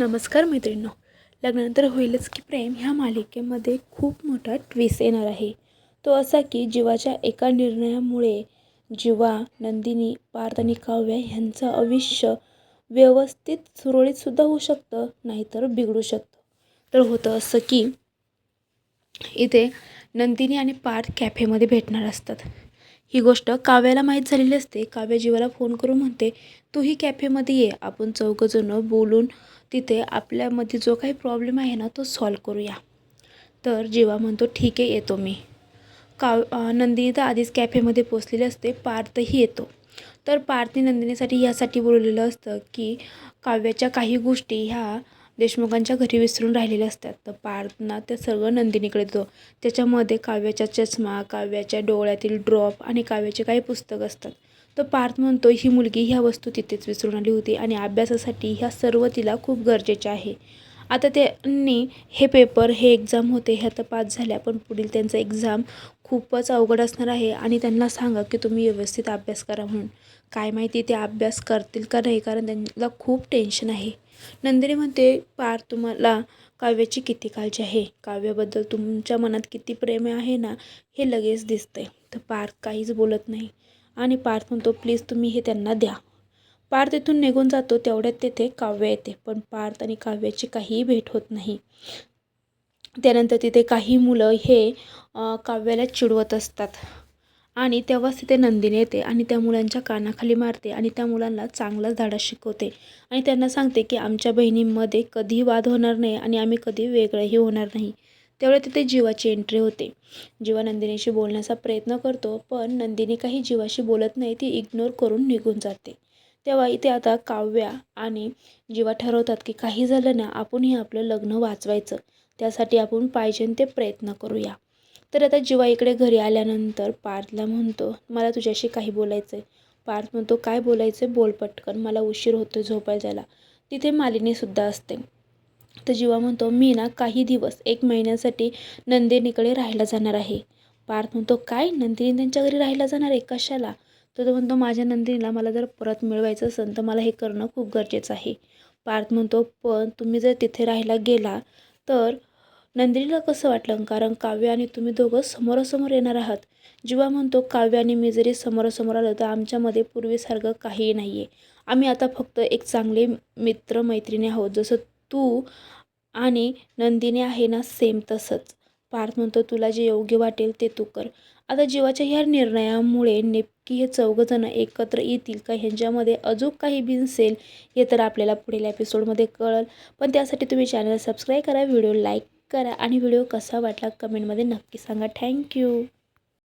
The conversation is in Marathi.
नमस्कार मैत्रिणींनो. लग्नानंतर होईलच की प्रेम ह्या मालिकेमध्ये खूप मोठा ट्विस्ट येणार आहे. तो असा की जीवाच्या एका निर्णयामुळे जीवा नंदिनी पार्थ आणि काव्य ह्यांचं आयुष्य व्यवस्थित सुरळीतसुद्धा होऊ शकतं नाहीतर बिघडू शकतं. तर होतं असं की इथे नंदिनी आणि पार्थ कॅफेमध्ये भेटणार असतात. ही गोष्ट काव्याला माहीत झालेली असते. काव्य जीवाला फोन करून म्हणते तूही कॅफेमध्ये ये. आपण चौघंजणं बोलून तिथे आपल्यामध्ये जो काही प्रॉब्लेम आहे ना तो सॉल्व करूया. तर जीवा म्हणतो ठीक आहे येतो मी. काव नंदिनी तर आधीच कॅफेमध्ये पोचलेली असते. पार्थही येतो. तर पार्थने नंदिनीसाठी यासाठी बोलवलेलं असतं की काव्याच्या काही गोष्टी ह्या देशमुखांच्या घरी विसरून राहिलेले असतात. तर पार्थना ते सगळं नंदिनीकडे देतो. त्याच्यामध्ये काव्याचा चष्मा काव्याच्या डोळ्यातील ड्रॉप आणि काव्याचे काही पुस्तक असतात. तर पार्थ म्हणतो ही मुलगी ह्या वस्तू तिथेच विसरून आली होती आणि अभ्यासासाठी ह्या सर्व तिला खूप गरजेच्या आहे. आता त्यांनी हे पेपर हे एक्झाम होते हे आता पास झाल्या पण पुढील त्यांचं एक्झाम खूपच अवघड असणार आहे. आणि त्यांना सांगा की तुम्ही व्यवस्थित अभ्यास करा म्हणून. काय माहिती ते अभ्यास करतील का नाही? कारण त्यांना खूप टेन्शन आहे. नंदिनी म्हणते पार तुम्हाला काव्याची किती काळजी आहे? काव्याबद्दल तुमच्या मनात किती प्रेम आहे ना हे लगेच दिसतंय. तर पार्थ काहीच बोलत नाही. आणि पार्थ म्हणतो प्लीज तुम्ही हे त्यांना द्या. पार्थ तिथून निघून जातो तेवढ्यात तेथे काव्य येते. पण पार्थ आणि काव्याची काहीही भेट होत नाही. त्यानंतर तिथे काही मुलं हे काव्याला चिडवत असतात. आणि तेव्हाच तिथे नंदिनी येते आणि त्या मुलांच्या कानाखाली मारते आणि त्या मुलांना चांगलाच धाडा शिकवते. आणि त्यांना सांगते की आमच्या बहिणींमध्ये कधीही वाद होणार नाही आणि आम्ही कधी वेगळंही होणार नाही. तेवढ्या तिथे जीवाची एंट्री होते. जीवा नंदिनीशी बोलण्याचा प्रयत्न करतो पण नंदिनी काही जीवाशी बोलत नाही ती इग्नोर करून निघून जाते. तेव्हा इथे आता काव्या आणि जीवा ठरवतात की काही झालं ना आपणही आपलं लग्न वाचवायचं. त्यासाठी आपण पाहिजे ते प्रयत्न करूया. तर आता जीवा इकडे घरी आल्यानंतर पार्थला म्हणतो मला तुझ्याशी काही बोलायचं आहे पार्थ म्हणतो काय बोलायचं आहे बोल पटकन. मला उशीर होतो झोपायला जायला. तिथे मालिनीसुद्धा असते. तर जीवा म्हणतो मी ना काही दिवस एक महिन्यासाठी नंदिनीकडे राहायला जाणार आहे. पार्थ म्हणतो काय? नंदिनी त्यांच्या घरी राहायला जाणार आहे? कशाला? तर तो म्हणतो माझ्या नंदिनीला मला जर परत मिळवायचं असेल तर मला हे करणं खूप गरजेचं आहे. पार्थ म्हणतो पण तुम्ही जर तिथे राहायला गेला तर नंदिनीला कसं वाटलं? कारण काव्य आणि तुम्ही दोघं समोरासमोर येणार आहात. जीवा म्हणतो काव्य आणि मी जरी समोरासमोर आलो तर आमच्यामध्ये पूर्वीसारखं काहीही नाही आहे आम्ही आता फक्त एक चांगले मित्र मैत्रिणी आहोत. जसं तू आणि नंदिनी आहे ना सेम तसंच. पार्थ म्हणतो तुला जे योग्य वाटेल ते तू कर. आता जीवाच्या ह्या निर्णयामुळे नेमकी हे चौघंजणं एकत्र येतील का ह्यांच्यामध्ये अजून काही बिनसेल हे तर आपल्याला पुढील एपिसोडमध्ये कळल. पण त्यासाठी तुम्ही चॅनल सबस्क्राईब करा व्हिडिओ लाईक करा आणि व्हिडिओ कसा वाटला कमेंटमध्ये नक्की सांगा. थँक्यू